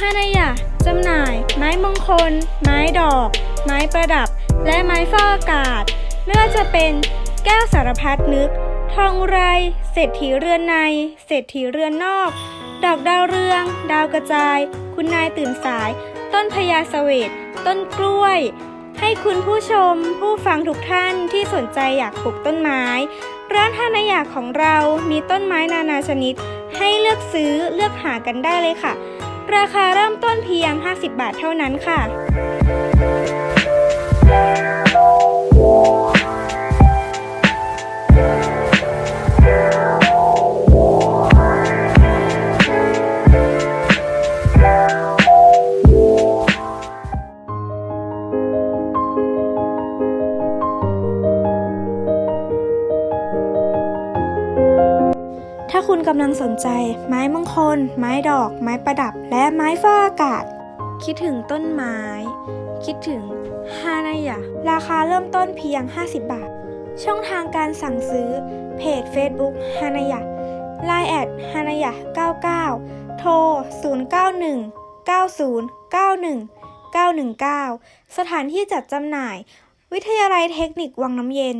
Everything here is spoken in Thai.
ฮานายะจำหน่าย ไม้มงคล ไม้ดอก ไม้ประดับ และไม้ฟอกอากาศ ไม่ว่าจะเป็นแก้วสารพัดนึก ทองไร เศรษฐีเรือนใน เศรษฐีเรือนนอก ดอกดาวเรือง ดาวกระจาย คุณนายตื่นสาย ต้นพญาเสวตต้นกล้วย ให้คุณผู้ชมผู้ฟังทุกท่านที่สนใจอยากปลูกต้นไม้ ร้านฮานายาของเรามีต้นไม้นานาชนิด ให้เลือกซื้อเลือกหากันได้เลยค่ะ ราคาเริ่มต้นเพียง 50 บาทเท่านั้นค่ะ ถ้าคุณกำลังสนใจ ไม้มงคล ไม้ดอก ไม้ประดับ และไม้ฟอกอากาศ คิดถึงต้นไม้ คิดถึงฮานายะ ราคาเริ่มต้นเพียง 50 บาท ช่องทางการสั่งซื้อ เพจ Facebook ฮานายะ Line แอดฮานายะ99 โทร 091 90 91 919 สถานที่จัดจำหน่าย วิทยาลัยเทคนิควังน้ำเย็น